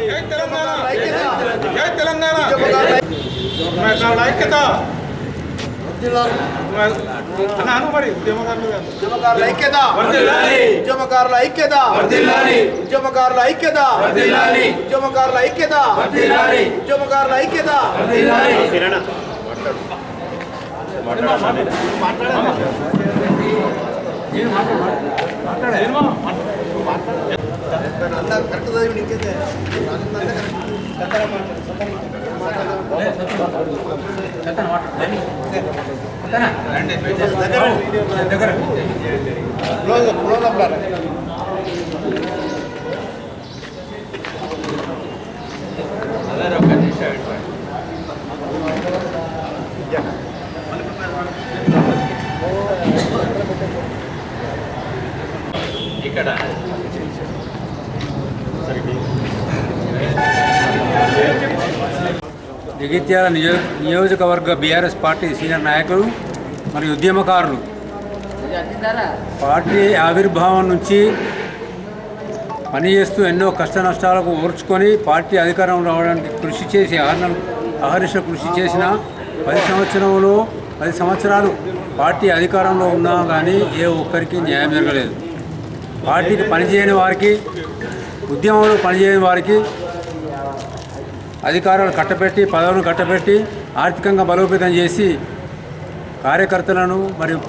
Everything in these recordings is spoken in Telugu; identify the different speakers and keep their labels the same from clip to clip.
Speaker 1: జై తెలంగాణ జై ఉద్యమకారుల ఐక్యత ఉద్యమకారుల
Speaker 2: ఐక్యత ఉద్యమకారుల ఐక్యత ఉద్యమకారుల ఐక్యత ఉద్యమకారుల ఐక్యత ఐక్యత
Speaker 3: వర్ధిల్లాలి.
Speaker 2: కరెక్ట్ చదివి ఇంకైతే క్లోజ్ క్లోజ్
Speaker 4: జగిత్యాల నియో నియోజకవర్గ బీఆర్ఎస్ పార్టీ సీనియర్ నాయకులు మరియు ఉద్యమకారులు. పార్టీ ఆవిర్భావం నుంచి పనిచేస్తూ ఎన్నో కష్ట నష్టాలకు ఓర్చుకొని పార్టీ అధికారం రావడానికి కృషి చేసి ఆహరణ అహర్నిశ కృషి చేసిన పది సంవత్సరంలో పది సంవత్సరాలు పార్టీ అధికారంలో ఉన్నా కానీ ఏ ఒక్కరికి న్యాయం జరగలేదు. పార్టీకి పనిచేయని వారికి ఉద్యమంలో పనిచేయని వారికి అధికారాలు కట్టబెట్టి పదవులను కట్టబెట్టి ఆర్థికంగా బలోపేతం చేసి కార్యకర్తలను మరియు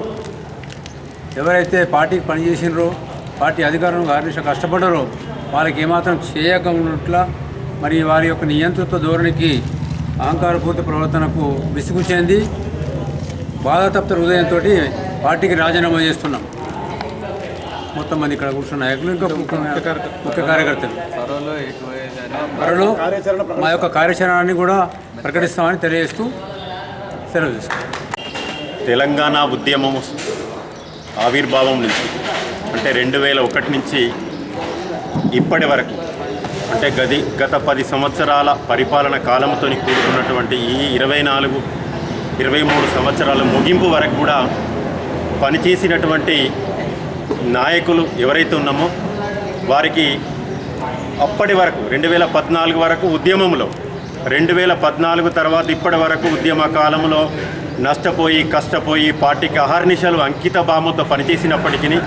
Speaker 4: ఎవరైతే పార్టీకి పనిచేసినారో పార్టీ అధికారులను గారిని కష్టపడరో వాళ్ళకి ఏమాత్రం చేయకుండా మరి వారి యొక్క నియంతృత్వ ధోరణికి అహంకారపూర్తి ప్రవర్తనకు విసుగు చెంది బాధాతప్త హృదయంతో పార్టీకి రాజీనామా చేస్తున్నాం. మొత్తం మంది ఇక్కడ కూర్చున్న నాయకులు ఇంకా ముఖ్య ముఖ్య కార్యకర్తలు. త్వరలో మా యొక్క కార్యాచరణని కూడా ప్రకటిస్తామని తెలియజేస్తూ సెలవు తీసుకుంటాం.
Speaker 5: తెలంగాణ ఉద్యమం ఆవిర్భావం నుంచి అంటే రెండు వేల ఒకటి నుంచి ఇప్పటి వరకు అంటే గది గత పది సంవత్సరాల పరిపాలన కాలంతో కూడుకున్నటువంటి ఈ ఇరవై నాలుగు ఇరవై మూడు సంవత్సరాల ముగింపు వరకు కూడా పనిచేసినటువంటి నాయకులు ఎవరైతే ఉన్నామో వారికి అప్పటి వరకు రెండు వేల పద్నాలుగు వరకు ఉద్యమంలో రెండు వేల పద్నాలుగు తర్వాత ఇప్పటి వరకు ఉద్యమ కాలంలో నష్టపోయి కష్టపోయి పార్టీకి అహర్నిశలు అంకిత భావంతో పనిచేసినప్పటికీ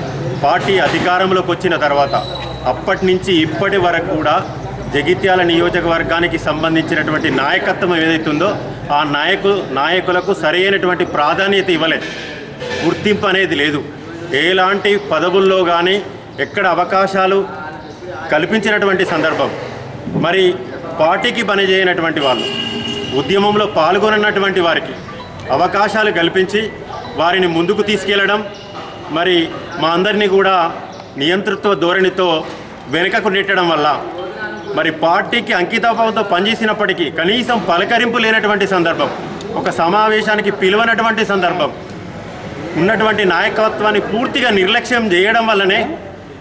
Speaker 5: పార్టీ అధికారంలోకి వచ్చిన తర్వాత అప్పటి నుంచి ఇప్పటి వరకు కూడా జగిత్యాల నియోజకవర్గానికి సంబంధించినటువంటి నాయకత్వం ఏదైతుందో ఆ నాయకు నాయకులకు సరైనటువంటి ప్రాధాన్యత ఇవ్వలేదు. గుర్తింపు అనేది లేదు. ఎలాంటి పదవుల్లో కానీ ఎక్కడ అవకాశాలు కల్పించినటువంటి సందర్భం. మరి పార్టీకి పనిచేయనటువంటి వాళ్ళు ఉద్యమంలో పాల్గొనన్నటువంటి వారికి అవకాశాలు కల్పించి వారిని ముందుకు తీసుకెళ్ళడం మరి మా అందరినీ కూడా నియంతృత్వ ధోరణితో వెనుకకు నెట్టడం వల్ల మరి పార్టీకి అంకితాభావంతో పనిచేసినప్పటికీ కనీసం పలకరింపు లేనటువంటి సందర్భం ఒక సమావేశానికి పిలువనటువంటి సందర్భం ఉన్నటువంటి నాయకత్వాన్ని పూర్తిగా నిర్లక్ష్యం చేయడం వల్లనే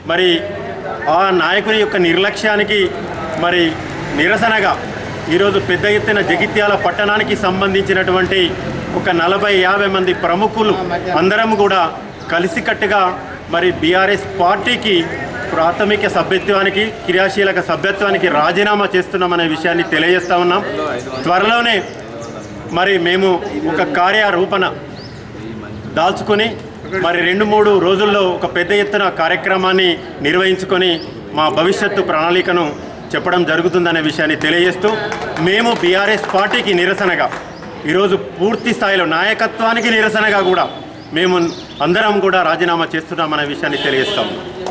Speaker 5: మరి ఆ నాయకుని యొక్క నిర్లక్ష్యానికి మరి నిరసనగా ఈరోజు పెద్ద ఎత్తున జగిత్యాల పట్టణానికి సంబంధించినటువంటి ఒక నలభై యాభై మంది ప్రముఖులు అందరం కూడా కలిసికట్టుగా మరి బీఆర్ఎస్ పార్టీకి ప్రాథమిక సభ్యత్వానికి క్రియాశీలక సభ్యత్వానికి రాజీనామా చేస్తున్నామనే విషయాన్ని తెలియజేస్తా ఉన్నాం. త్వరలోనే మరి మేము ఒక కార్యరూపణ దాల్చుకొని మరి రెండు మూడు రోజుల్లో ఒక పెద్ద ఎత్తున కార్యక్రమాన్ని నిర్వహించుకొని మా భవిష్యత్తు ప్రణాళికను చెప్పడం జరుగుతుందనే విషయాన్ని తెలియజేస్తూ మేము బీఆర్ఎస్ పార్టీకి నిరసనగా ఈరోజు పూర్తి స్థాయిలో నాయకత్వానికి నిరసనగా కూడా మేము అందరం కూడా రాజీనామా చేస్తున్నామనే విషయాన్ని తెలియజేస్తాము.